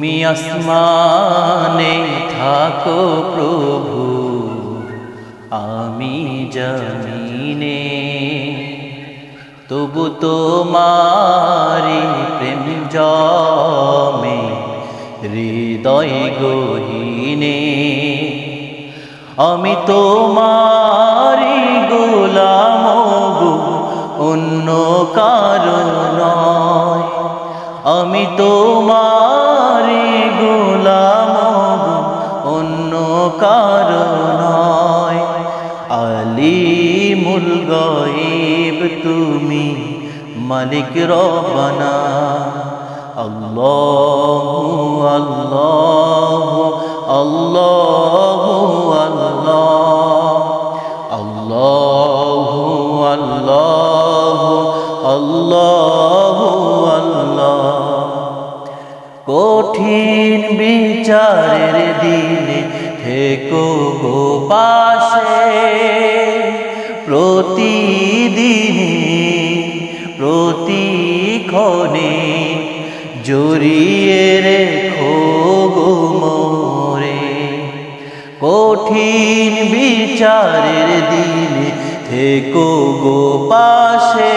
তুমি আসমানে থাকো প্রভু, আমি জমিনে। তবু তোমারি প্রেম জমে, হৃদয় গহীনে। আমি তোমারি গোলাম অন্য কারণ নয়। আমি তোমারি গোলাম অন্য কারণ আলিমুল গাইব তুমি মালিক আল্লাহ আল্লাহ আল্লাহ আল্লাহ কঠিন বিচারের দিনে থেকো গো পাশে। প্রতিদিনে প্রতিক্ষণে জড়িয়ে রেখো গো মোরে। কঠিন বিচারের দিনে থেকো গো পাশে।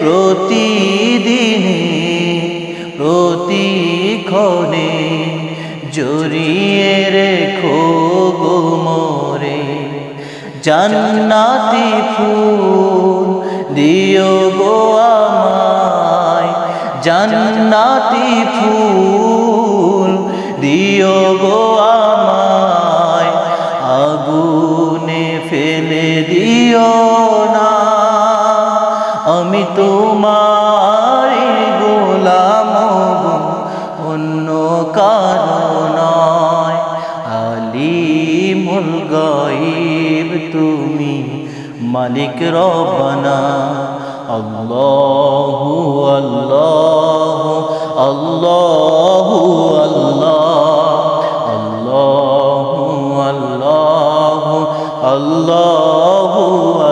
প্রতিদিনে প্রতিক্ষণে জড়িয়ে রেখো গো মোরে। জান্নাতি ফুল দিও গো আমায়। জান্নাতি ফুল দিও গো আগুনে ফেলে দিও না। আমি তোমার তুমি মালিক রবানা আল্লাহ আল্লাহ আল্লাহ আল্লাহ আল্লাহ আল্লাহ আল্লাহ